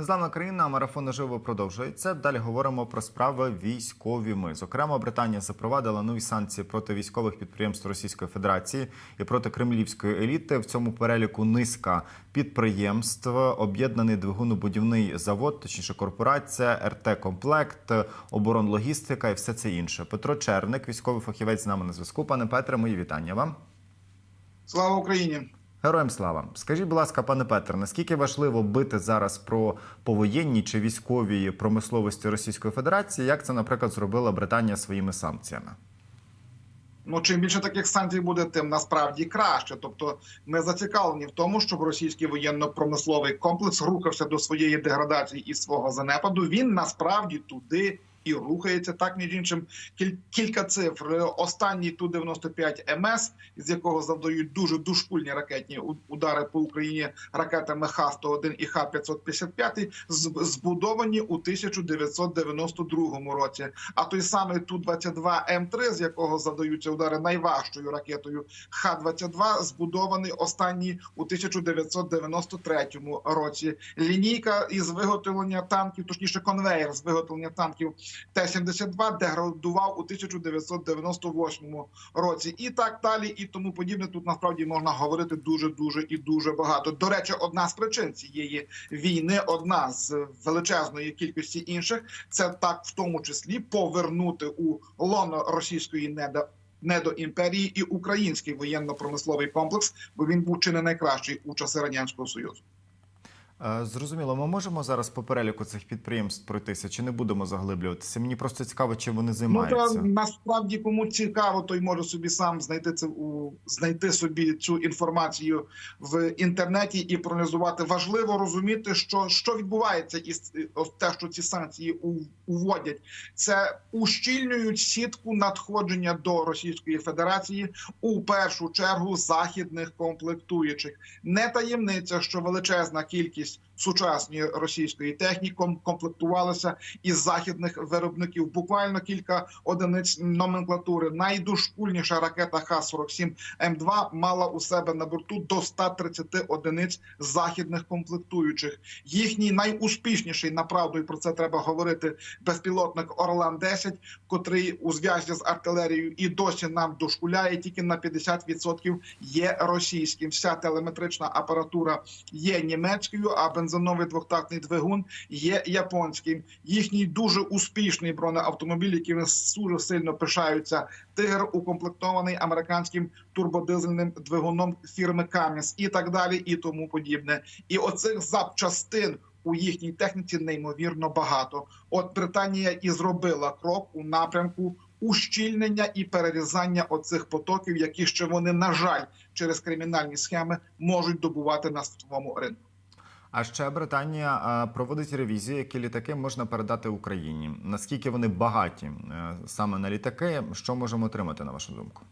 Незламна країна, марафон наживо продовжується. Далі говоримо про справи військові. Ми зокрема, Британія запровадила нові санкції проти військових підприємств Російської Федерації і проти кремлівської еліти. В цьому переліку низка підприємств, об'єднаний двигунобудівний завод, точніше корпорація, РТ Комплект, оборонлогістика і все це інше. Петро Черник, військовий фахівець з нами на зв'язку. Пане Петре, мої вітання вам. Слава Україні! Героям слава. Скажіть, будь ласка, пане Петре, наскільки важливо бити зараз про повоєнні чи військові промисловості Російської Федерації, як це, наприклад, зробила Британія своїми санкціями? Ну чим більше таких санкцій буде, тим насправді краще. Тобто, ми зацікавлені в тому, щоб російський воєнно-промисловий комплекс рухався до своєї деградації і свого занепаду. Він насправді туди. І рухається так між іншим кіль- кілька цифр. Останній ту 95 МС, з якого завдають дуже душкульні ракетні удари по Україні ракетами Х-101 і Х-555, з- збудовані у 1992 році. А той самий Ту-22 М3, з якого завдаються удари найважчою ракетою Х-22, збудований останній у 1993 році. Лінійка із виготовлення танків, точніше конвейер з виготовлення танків Т-72 деградував у 1998 році. І так далі, і тому подібне. Тут насправді можна говорити дуже, дуже і дуже багато. До речі, одна з причин цієї війни, одна з величезної кількості інших, це так в тому числі повернути у лоно російської неда. Недоімперії і український воєнно-промисловий комплекс, бо він був чи не найкращий у часи радянського союзу. Е, Зрозуміло, ми можемо зараз по переліку цих підприємств пройтися, чи не будемо заглиблюватися? Мені просто цікаво, чим вони Ну займаються. та насправді кому цікаво, той може собі сам знайти це у знайти собі цю інформацію в інтернеті і проаналізувати. Важливо розуміти, що, що відбувається із те, що ці санкції у- уводять. Це ущільнюють сітку надходження до Російської Федерації у першу чергу західних комплектуючих. Не таємниця, що величезна кількість just сучасної російської техніки комплектувалася із західних виробників. Буквально кілька одиниць номенклатури. Найдошкульніша ракета Х-47 М2 мала у себе на борту до 130 одиниць західних комплектуючих. Їхній найуспішніший направду, і про це треба говорити. Безпілотник Орлан 10 котрий у зв'язку з артилерією і досі нам дошкуляє, тільки на 50% є російським. Вся телеметрична апаратура є німецькою, а бензиновий двохтактний двигун є японським. Їхній дуже успішний бронеавтомобіль, який дуже сильно пишаються. Тигр укомплектований американським турбодизельним двигуном фірми Каміс і так далі, і тому подібне. І оцих запчастин. У їхній техніці неймовірно багато. От Британія і зробила крок у напрямку ущільнення і перерізання оцих потоків, які ще вони, на жаль, через кримінальні схеми можуть добувати на світовому ринку. А ще Британія е, проводить ревізію, які літаки можна передати Україні. Наскільки вони багаті е, саме на літаки? Що можемо отримати на вашу думку?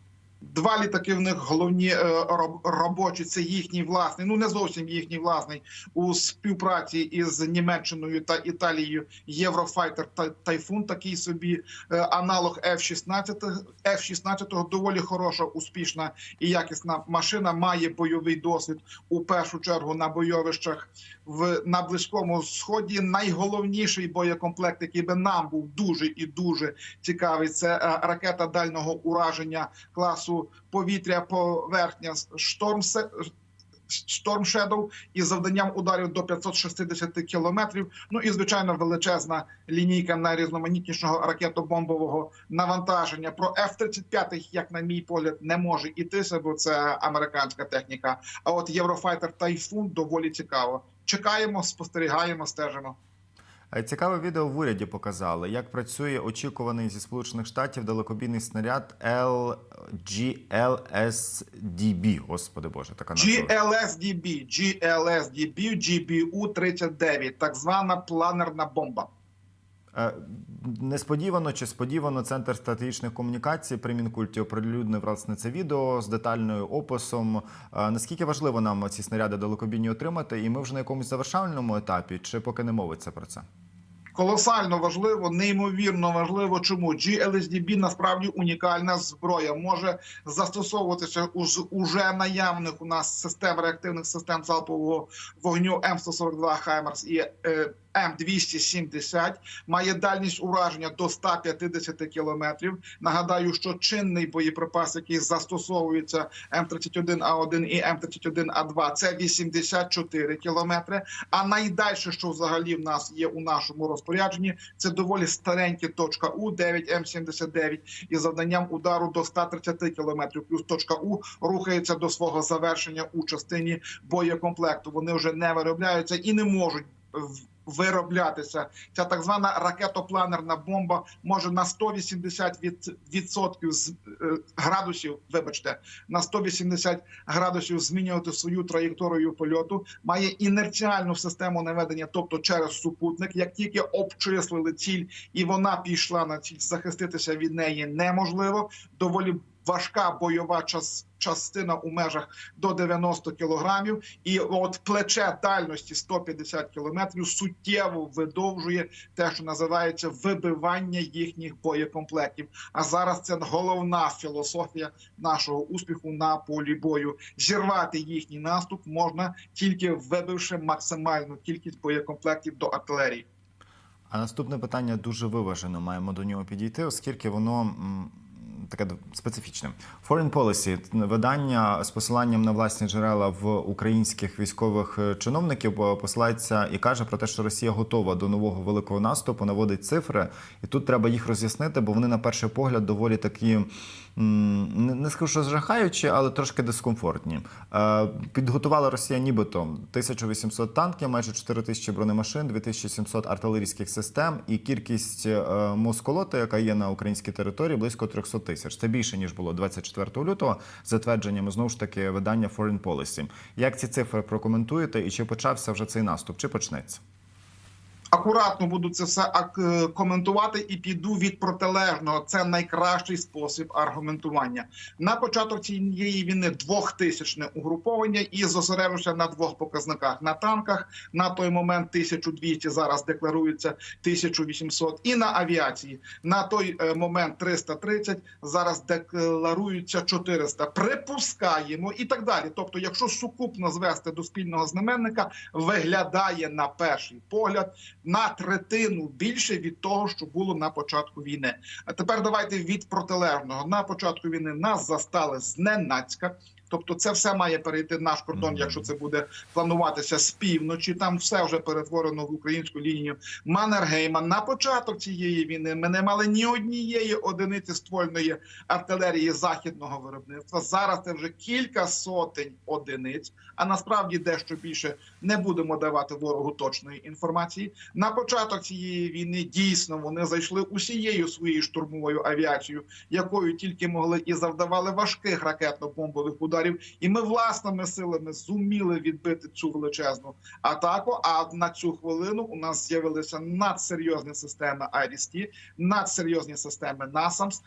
Два літаки в них головні е, робочі. Це їхній власний, ну не зовсім їхній власний у співпраці із Німеччиною та Італією. Єврофайтер та Тайфун, такий собі е, аналог F-16. F-16 доволі хороша, успішна і якісна машина. Має бойовий досвід у першу чергу на бойовищах в на близькому сході. Найголовніший боєкомплект, який би нам був дуже і дуже цікавий, це е, ракета дальнього ураження класу повітря поверхня Шторм Storm Shadow із завданням ударів до 560 кілометрів. Ну і звичайно величезна лінійка найрізноманітнішого ракетобомбового навантаження. Про F-35, як на мій погляд, не може ітися, бо це американська техніка. А от Єврофайтер Тайфун доволі цікаво. Чекаємо, спостерігаємо, стежимо. Е, Цікаве відео в уряді показали, як працює очікуваний зі Сполучених Штатів далекобійний снаряд LGLSDB. Господи Боже, така назва. GLSDB, GLSDB, GBU-39, так звана планерна бомба. Е, Несподівано чи сподівано центр стратегічних комунікацій при Мінкульті оприлюднив власне це відео з детальною описом. Е, Наскільки важливо нам ці снаряди далекобійні отримати, і ми вже на якомусь завершальному етапі, чи поки не мовиться про це? Колосально важливо, неймовірно важливо. Чому GLSDB насправді унікальна зброя може застосовуватися з уже наявних у нас систем реактивних систем залпового вогню М142 Хаймерс і е, М270. Має дальність ураження до 150 кілометрів. Нагадаю, що чинний боєприпас, який застосовується М31А1 і М31А2, це 84 кілометри. А найдальше, що взагалі в нас є у нашому розпорядженні, це доволі старенькі точка У 9М79 із завданням удару до 130 кілометрів. Плюс точка У рухається до свого завершення у частині боєкомплекту. Вони вже не виробляються і не можуть вироблятися. Ця так звана ракетопланерна бомба може на 180 від, відсотків е, градусів, вибачте, на 180 градусів змінювати свою траєкторію польоту. Має інерціальну систему наведення, тобто через супутник. Як тільки обчислили ціль, і вона пішла на ціль, захиститися від неї неможливо. Доволі важка бойова час, частина у межах до 90 кілограмів, і от плече дальності 150 кілометрів суттєво видовжує те, що називається вибивання їхніх боєкомплектів. А зараз це головна філософія нашого успіху на полі бою. Зірвати їхній наступ можна тільки вибивши максимальну кількість боєкомплектів до артилерії. А наступне питання дуже виважено. Маємо до нього підійти, оскільки воно. Таке специфічне. Foreign Policy – видання з посиланням на власні джерела в українських військових е, чиновників е, посилається і каже про те, що Росія готова до нового великого наступу, наводить цифри, і тут треба їх роз'яснити, бо вони на перший погляд доволі такі не- скажу, що жахаючі, але трошки дискомфортні. Е, Підготувала Росія нібито 1800 танків, майже 4000 бронемашин, 2700 артилерійських систем і кількість е, москолоти, яка є на українській території, близько 300 тисяч. Це більше ніж було 24 лютого. За твердженнями знову ж таки видання Foreign Policy. Як ці цифри прокоментуєте, і чи почався вже цей наступ, чи почнеться? Акуратно буду це все е, коментувати і піду від протилежного. Це найкращий спосіб аргументування. На початок цієї війни двохтисячне угруповання і зосереджуся на двох показниках: на танках на той момент 1200, зараз декларується 1800, і на авіації на той е, момент 330, зараз декларується 400. Припускаємо і так далі. Тобто, якщо сукупно звести до спільного знаменника, виглядає на перший погляд на третину більше від того, що було на початку війни. А тепер давайте від протилежного на початку війни нас застали зненацька. Тобто, це все має перейти наш кордон, якщо це буде плануватися з півночі. Там все вже перетворено в українську лінію Маннергейма. На початок цієї війни ми не мали ні однієї одиниці ствольної артилерії західного виробництва. Зараз це вже кілька сотень одиниць. А насправді дещо більше не будемо давати ворогу точної інформації. На початок цієї війни дійсно вони зайшли усією своєю штурмовою авіацією, якою тільки могли і завдавали важких ракетно-бомбових ударів. І ми власними силами зуміли відбити цю величезну атаку. А на цю хвилину у нас з'явилися надсерйозні системи IRIS-T, надсерйозні системи NASAMS,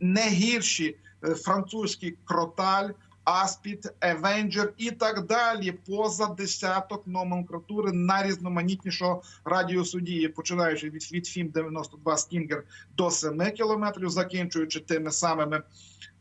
не гірші е, французький кроталь. Аспід, Евенджер і так далі, поза десяток номенклатури найрізноманітнішого радіусу дії, починаючи від, від ФІМ 92 Стінгер до 7 кілометрів, закінчуючи тими самими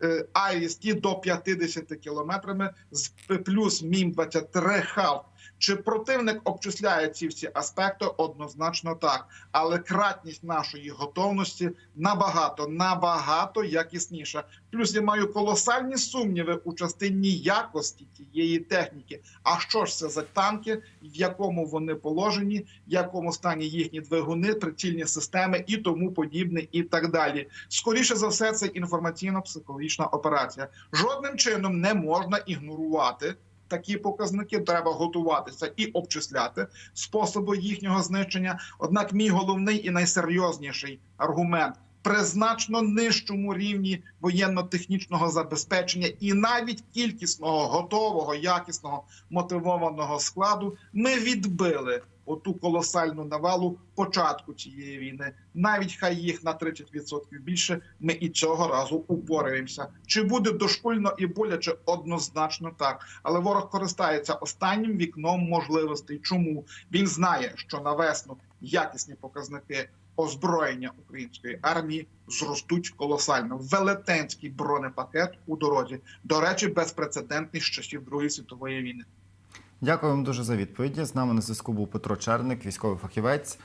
е, IRIS-T до 50 кілометрами, з плюс Мім 23 Халк. Чи противник обчисляє ці всі аспекти? Однозначно так, але кратність нашої готовності набагато набагато якісніша. Плюс я маю колосальні сумніви у частині якості тієї техніки. А що ж це за танки, в якому вони положені, в якому стані їхні двигуни, прицільні системи і тому подібне, і так далі. Скоріше за все, це інформаційно-психологічна операція. Жодним чином не можна ігнорувати. Такі показники треба готуватися і обчисляти способи їхнього знищення. Однак, мій головний і найсерйозніший аргумент при значно нижчому рівні воєнно-технічного забезпечення і навіть кількісного готового, якісного мотивованого складу ми відбили оту колосальну навалу початку цієї війни. Навіть хай їх на 30% більше. Ми і цього разу упораємося. Чи буде дошкульно і боляче? Однозначно так. Але ворог користається останнім вікном можливостей. Чому він знає, що на весну якісні показники озброєння української армії зростуть колосально. Велетенський бронепакет у дорозі. До речі, безпрецедентний з часів Другої світової війни. Дякую вам дуже за відповіді. З нами на зв'язку був Петро Черник, військовий фахівець.